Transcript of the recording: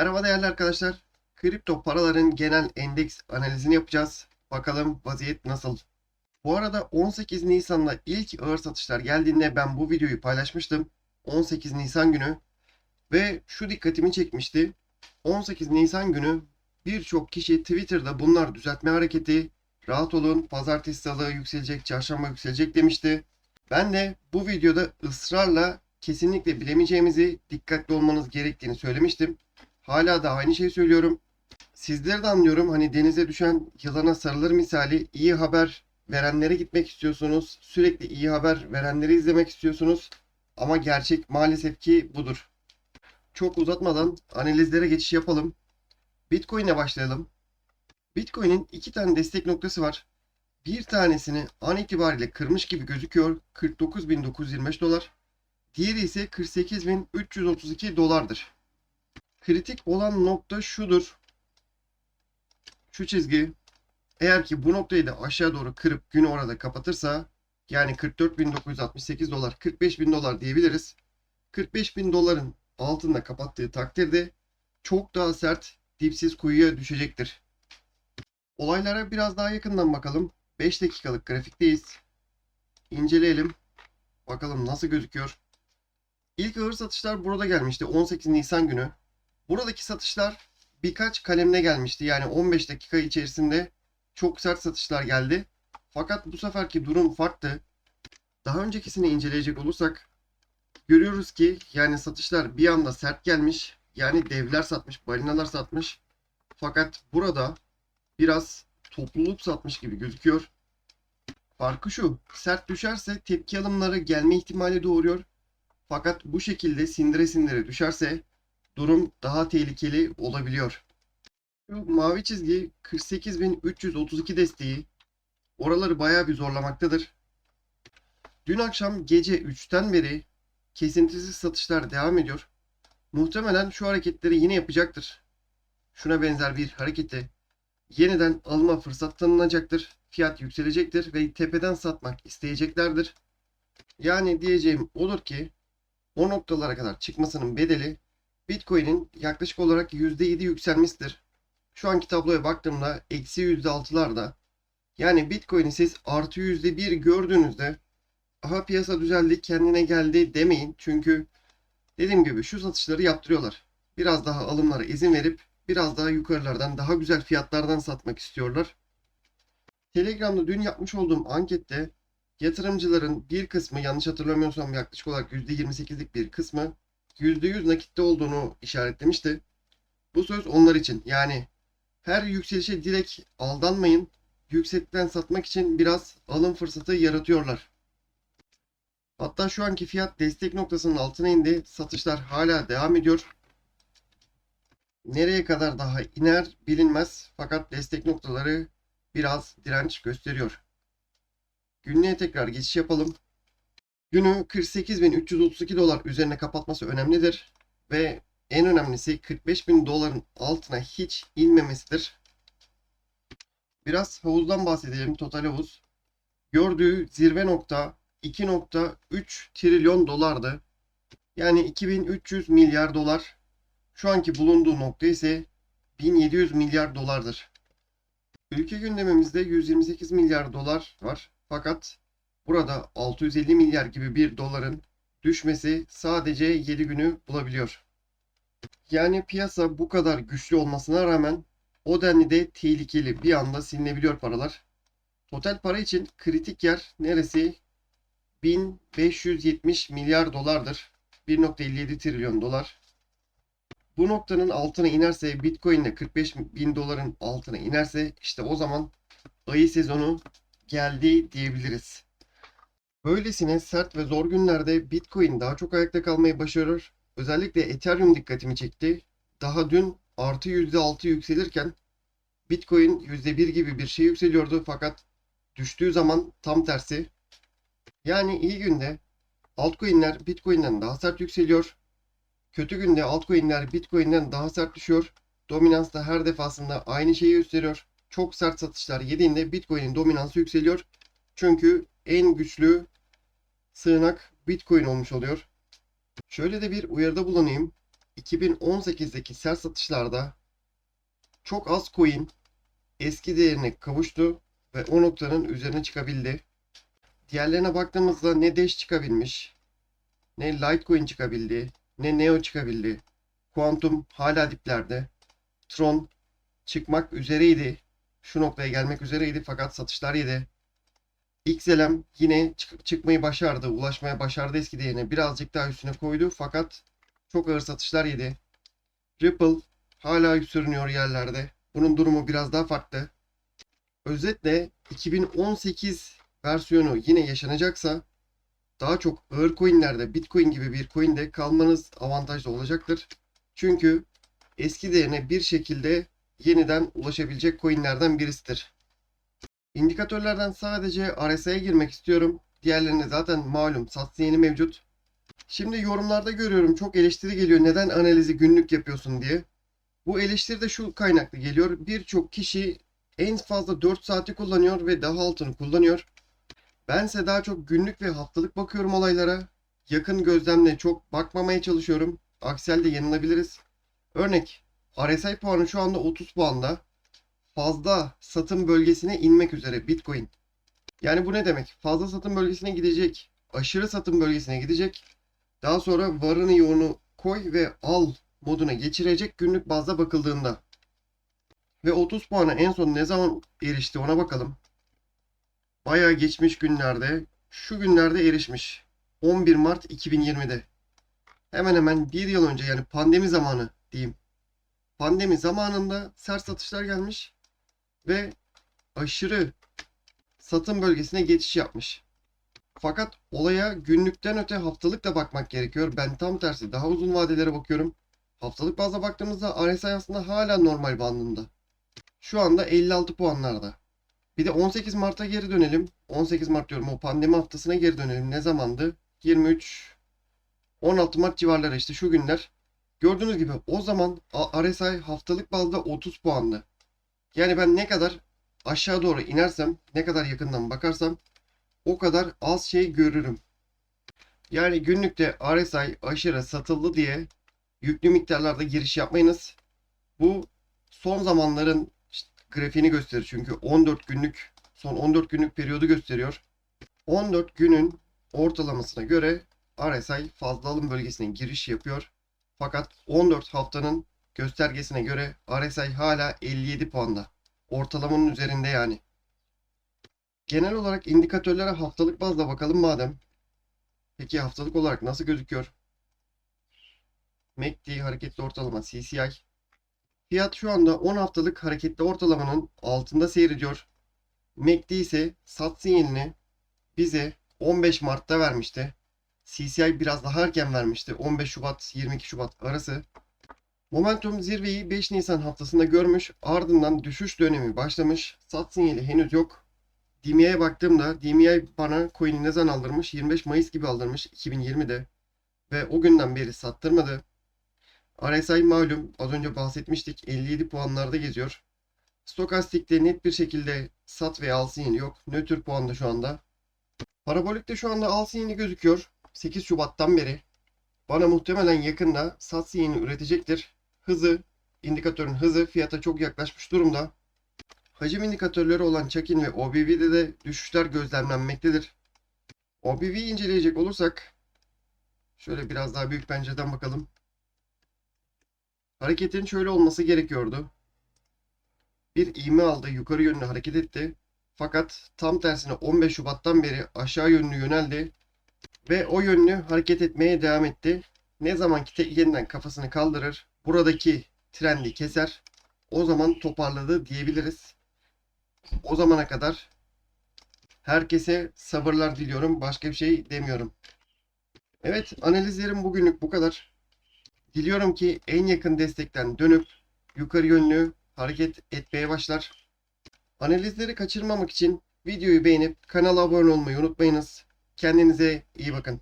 Merhaba değerli arkadaşlar. Kripto paraların genel endeks analizini yapacağız. Bakalım vaziyet nasıl? Bu arada 18 Nisan'da ilk ağır satışlar geldiğinde ben bu videoyu paylaşmıştım. 18 Nisan günü. Ve şu dikkatimi çekmişti. 18 Nisan günü birçok kişi Twitter'da bunlar düzeltme hareketi, rahat olun, pazartesi salı yükselecek, çarşamba yükselecek demişti. Ben de bu videoda ısrarla kesinlikle bilemeyeceğimizi, dikkatli olmanız gerektiğini söylemiştim. Hala da aynı şeyi söylüyorum. Sizleri de anlıyorum. Hani denize düşen yılana sarılır misali iyi haber verenlere gitmek istiyorsunuz. Sürekli iyi haber verenleri izlemek istiyorsunuz. Ama gerçek maalesef ki budur. Çok uzatmadan analizlere geçiş yapalım. Bitcoin'e başlayalım. Bitcoin'in iki tane destek noktası var. Bir tanesini an itibariyle kırmış gibi gözüküyor. 49.925 dolar. Diğeri ise 48.332 dolardır. Kritik olan nokta şudur. Şu çizgi. Eğer ki bu noktayı da aşağı doğru kırıp günü orada kapatırsa yani 44.968 dolar 45.000 dolar diyebiliriz. 45.000 doların altında kapattığı takdirde çok daha sert dipsiz kuyuya düşecektir. Olaylara biraz daha yakından bakalım. 5 dakikalık grafikteyiz. İnceleyelim. Bakalım nasıl gözüküyor. İlk ağır satışlar burada gelmişti 18 Nisan günü. Buradaki satışlar birkaç kalemle gelmişti. Yani 15 dakika içerisinde çok sert satışlar geldi. Fakat bu seferki durum farklı. Daha öncekisini inceleyecek olursak görüyoruz ki yani satışlar bir anda sert gelmiş. Yani devler satmış, balinalar satmış. Fakat burada biraz topluluk satmış gibi gözüküyor. Farkı şu, sert düşerse tepki alımları gelme ihtimali doğuruyor. Fakat bu şekilde sindire sindire düşerse durum daha tehlikeli olabiliyor. Şu mavi çizgi 48.332 desteği oraları bayağı bir zorlamaktadır. Dün akşam gece 3'ten beri kesintisiz satışlar devam ediyor. Muhtemelen şu hareketleri yine yapacaktır. Şuna benzer bir hareketi yeniden alma fırsat tanınacaktır. Fiyat yükselecektir ve tepeden satmak isteyeceklerdir. Yani diyeceğim olur ki o noktalara kadar çıkmasının bedeli Bitcoin'in yaklaşık olarak %7 yükselmesidir. Şu anki tabloya baktığımda eksi %6'larda. Yani Bitcoin'i siz artı %1 gördüğünüzde aha piyasa düzeldi kendine geldi demeyin. Çünkü dediğim gibi şu satışları yaptırıyorlar. Biraz daha alımlara izin verip biraz daha yukarılardan daha güzel fiyatlardan satmak istiyorlar. Telegram'da dün yapmış olduğum ankette yatırımcıların bir kısmı yanlış hatırlamıyorsam yaklaşık olarak %28'lik bir kısmı %100 nakitte olduğunu işaretlemişti. Bu söz onlar için. Yani her yükselişe direkt aldanmayın. Yüksekten satmak için biraz alım fırsatı yaratıyorlar. Hatta şu anki fiyat destek noktasının altına indi. Satışlar hala devam ediyor. Nereye kadar daha iner bilinmez. Fakat destek noktaları biraz direnç gösteriyor. Günlüğe tekrar geçiş yapalım. Günü 48.332 dolar üzerine kapatması önemlidir. Ve en önemlisi 45.000 doların altına hiç inmemesidir. Biraz havuzdan bahsedelim. Total havuz. Gördüğü zirve nokta 2.3 trilyon dolardı. Yani 2300 milyar dolar. Şu anki bulunduğu nokta ise 1700 milyar dolardır. Ülke gündemimizde 128 milyar dolar var. Fakat burada 650 milyar gibi bir doların düşmesi sadece 7 günü bulabiliyor. Yani piyasa bu kadar güçlü olmasına rağmen o denli de tehlikeli bir anda silinebiliyor paralar. Total para için kritik yer neresi? 1570 milyar dolardır. 1.57 trilyon dolar. Bu noktanın altına inerse Bitcoin ile 45 bin doların altına inerse işte o zaman ayı sezonu geldi diyebiliriz. Böylesine sert ve zor günlerde Bitcoin daha çok ayakta kalmayı başarır. Özellikle Ethereum dikkatimi çekti. Daha dün artı %6 yükselirken Bitcoin %1 gibi bir şey yükseliyordu fakat düştüğü zaman tam tersi. Yani iyi günde altcoin'ler Bitcoin'den daha sert yükseliyor. Kötü günde altcoin'ler Bitcoin'den daha sert düşüyor. Dominans da her defasında aynı şeyi gösteriyor. Çok sert satışlar yediğinde Bitcoin'in dominansı yükseliyor. Çünkü en güçlü sığınak Bitcoin olmuş oluyor. Şöyle de bir uyarıda bulunayım. 2018'deki sert satışlarda çok az coin eski değerine kavuştu ve o noktanın üzerine çıkabildi. Diğerlerine baktığımızda ne Dash çıkabilmiş, ne Litecoin çıkabildi, ne Neo çıkabildi. Quantum hala diplerde. Tron çıkmak üzereydi. Şu noktaya gelmek üzereydi fakat satışlar yedi. XLM yine çık- çıkmayı başardı, ulaşmaya başardı eski değerine. Birazcık daha üstüne koydu fakat çok ağır satışlar yedi. Ripple hala sürünüyor yerlerde. Bunun durumu biraz daha farklı. Özetle 2018 versiyonu yine yaşanacaksa daha çok ağır coinlerde Bitcoin gibi bir coinde kalmanız avantajlı olacaktır. Çünkü eski değerine bir şekilde yeniden ulaşabilecek coinlerden birisidir. İndikatörlerden sadece RSI'ye girmek istiyorum. Diğerlerinde zaten malum satsı yeni mevcut. Şimdi yorumlarda görüyorum çok eleştiri geliyor neden analizi günlük yapıyorsun diye. Bu eleştiri de şu kaynaklı geliyor. Birçok kişi en fazla 4 saati kullanıyor ve daha altını kullanıyor. Bense daha çok günlük ve haftalık bakıyorum olaylara. Yakın gözlemle çok bakmamaya çalışıyorum. Aksi yanılabiliriz. Örnek RSI puanı şu anda 30 puanda. Fazla satım bölgesine inmek üzere Bitcoin. Yani bu ne demek? Fazla satım bölgesine gidecek. Aşırı satım bölgesine gidecek. Daha sonra varını yoğunu koy ve al moduna geçirecek günlük bazda bakıldığında. Ve 30 puana en son ne zaman erişti ona bakalım. Bayağı geçmiş günlerde, şu günlerde erişmiş. 11 Mart 2020'de. Hemen hemen bir yıl önce yani pandemi zamanı diyeyim. Pandemi zamanında sert satışlar gelmiş ve aşırı satım bölgesine geçiş yapmış. Fakat olaya günlükten öte haftalık da bakmak gerekiyor. Ben tam tersi daha uzun vadelere bakıyorum. Haftalık bazda baktığımızda RSI aslında hala normal bandında. Şu anda 56 puanlarda. Bir de 18 Mart'a geri dönelim. 18 Mart diyorum o pandemi haftasına geri dönelim. Ne zamandı? 23 16 Mart civarları işte şu günler. Gördüğünüz gibi o zaman RSI haftalık bazda 30 puanlı. Yani ben ne kadar aşağı doğru inersem, ne kadar yakından bakarsam o kadar az şey görürüm. Yani günlükte RSI aşırı satıldı diye yüklü miktarlarda giriş yapmayınız. Bu son zamanların grafiğini gösterir çünkü 14 günlük son 14 günlük periyodu gösteriyor. 14 günün ortalamasına göre RSI fazla alım bölgesine giriş yapıyor. Fakat 14 haftanın göstergesine göre RSI hala 57 puanda. Ortalamanın üzerinde yani. Genel olarak indikatörlere haftalık bazda bakalım madem. Peki haftalık olarak nasıl gözüküyor? MACD hareketli ortalama CCI. Fiyat şu anda 10 haftalık hareketli ortalamanın altında seyrediyor. MACD ise sat sinyalini bize 15 Mart'ta vermişti. CCI biraz daha erken vermişti. 15 Şubat 22 Şubat arası. Momentum zirveyi 5 Nisan haftasında görmüş. Ardından düşüş dönemi başlamış. Sat sinyali henüz yok. DMA'ya baktığımda DMA bana coin'i ne zaman aldırmış? 25 Mayıs gibi aldırmış 2020'de. Ve o günden beri sattırmadı. RSI malum az önce bahsetmiştik 57 puanlarda geziyor. Stokastik'te net bir şekilde sat ve al sinyali yok. Nötr puanda şu anda. Parabolik'te şu anda al sinyali gözüküyor. 8 Şubat'tan beri. Bana muhtemelen yakında sat sinyalini üretecektir. Hızı, indikatörün hızı fiyata çok yaklaşmış durumda. Hacim indikatörleri olan Çakin ve OBV'de de düşüşler gözlemlenmektedir. OBV'yi inceleyecek olursak şöyle biraz daha büyük pencereden bakalım. Hareketin şöyle olması gerekiyordu. Bir ivme aldı, yukarı yönlü hareket etti. Fakat tam tersine 15 Şubat'tan beri aşağı yönlü yöneldi ve o yönlü hareket etmeye devam etti. Ne zaman ki yeniden kafasını kaldırır, buradaki trendi keser, o zaman toparladı diyebiliriz. O zamana kadar herkese sabırlar diliyorum. Başka bir şey demiyorum. Evet, analizlerim bugünlük bu kadar. Diliyorum ki en yakın destekten dönüp yukarı yönlü hareket etmeye başlar. Analizleri kaçırmamak için videoyu beğenip kanala abone olmayı unutmayınız. Kendinize iyi bakın.